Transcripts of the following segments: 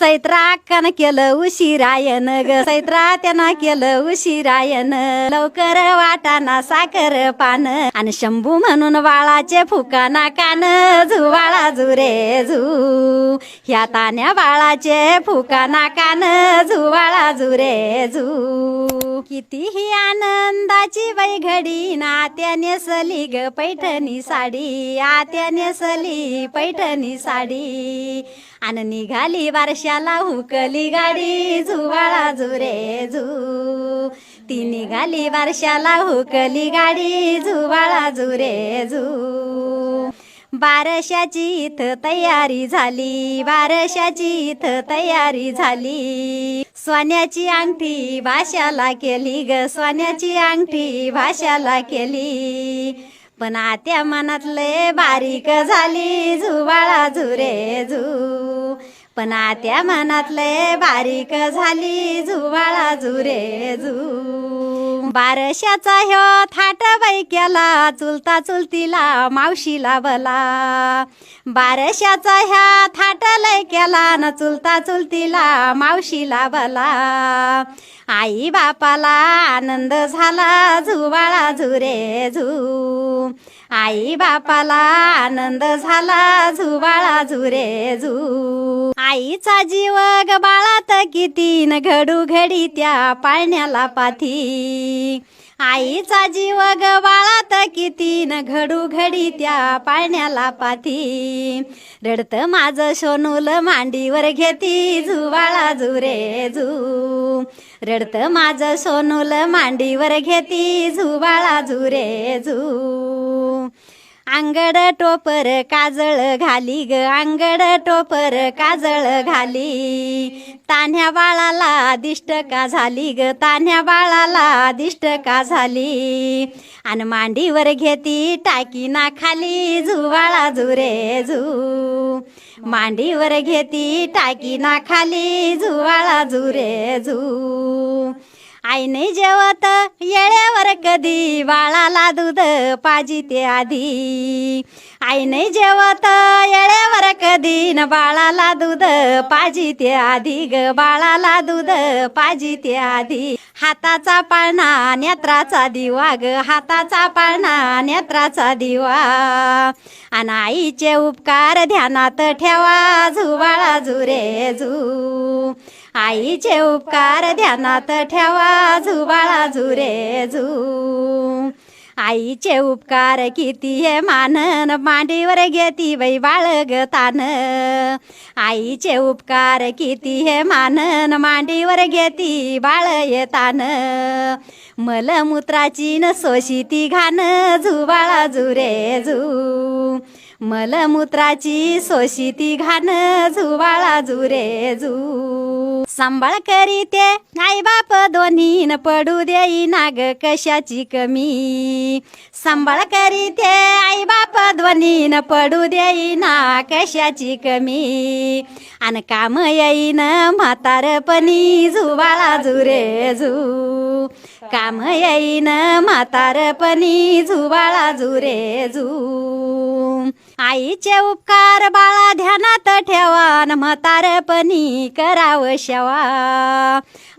सैत्रा कान केलं उशिरायन ग. सैत्रा त्यानं केलं उशिरायन. लवकर वाटाना साखर पान. आणि शंभू म्हणून बाळाचे फुकाना कान. झुवाळा झुरे झू ह्या तान्या बाळाचे फुकाना कान. झुवाळा झुरे झू कितीही आनंदाची बाई घडी नात्या नेसली ग पैठणी साडी आत्या नेसली पैठणी साडी. आणि निघाली बारशाला हुकली गाडी झुवाळा झुरे झू ती निघाली बारशाला हुकली गाडी झुवाळा झुरे झू बारशाची इथं तयारी झाली बारशाची इथं तयारी झाली. सोन्याची अंगठी भाषाला केली ग सोन्याची अंगठी भाषाला केली. पण आत्या मनातले बारीक झाली झुवाळा झुरे झू पण आत्या मनातले बारीक झाली झुवाळा झुरे झू बारशाचा ह्यो थाट बाई केला चुलता चुलतीला मावशीला बला बारशाचा ह्या थाट लय केला न चुलता चुलतीला मावशीला बला आई बापाला आनंद झाला झुवाळा झुरे झू. आई बापाला आनंद झाला झुबाळा झुरे झू आईचा जीव ग बाळात किती न घडू घडी त्या पाळण्याला पाथी. आईचा जीव ग बाळात किती न घडू घडी त्या पाळण्याला पाथी. रडत माझं सोनूल मांडीवर घेती झुवाळा झुरे झू. रडत माझं सोनूल मांडीवर घेती झुवाळा झुरे झू. अंगड टोपर काजळ घाली ग अंगड टोपर काजळ घाली. तान्ह्या बाळाला दिष्ट का झाली ग तान्ह्या बाळाला दिष्ट का झाली? आणि मांडीवर घेती टाकी ना खाली झुवाळा झुरे झू मांडीवर घेती टाकी ना खाली झुवाळा झुरे झू आई नाही जेवत येळ्यावर कधी बाळाला दूध पाजी ते आधी. आई नाही जेवत येळ्यावर कधी न बाळाला दूध पाजी ते आधी. ग बाळाला दूध पाजी ते आधी. हाताचा पाळणा नेत्राचा दिवा. ग हाताचा पाळणा नेत्राचा दिवा. आणि आईचे उपकार ध्यानात ठेवा. झुबाळा झुरे झू. आईचे उपकार ध्यानात ठेवा झुबाळा झुरे झू आईचे उपकार किती हे मानन मांडीवर घेती बाई बाळग तान. आईचे उपकार किती हे मानन मांडीवर घेती बाळ येतान मलमूत्राची न सोशिती घाण झुबाळा झुरे झू मलमूत्राची सोशिती घाण झुबाळा झुरे झू सांभाळ करीते. आई बाप दोन्ही न पडू देई नाग कशाची कमी. सांभाळ करीते. आई बाप दोन्ही न पडू देई ना कशाची कमी. आणि काम येईन म्हातारपणी झुबाळा झुरे झू काम येईन म्हातारपणी झुबाळा झुरे झू आईचे उपकार बाळा ध्यानात ठेवा न म्हातारपणी करावं शेवा.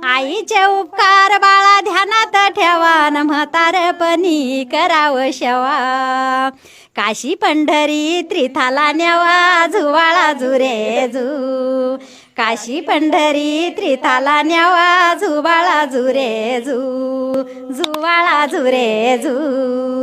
आईचे उपकार बाळा ध्यानात ठेवा. न म्हातारपणी करावं शेवा. काशी पंढरी त्रिथाला न्यावा झुवाळा झुरे झू काशी पंढरी त्रिथाला न्यावा झुबाळा झुरे झू झुवाळा झुरे झू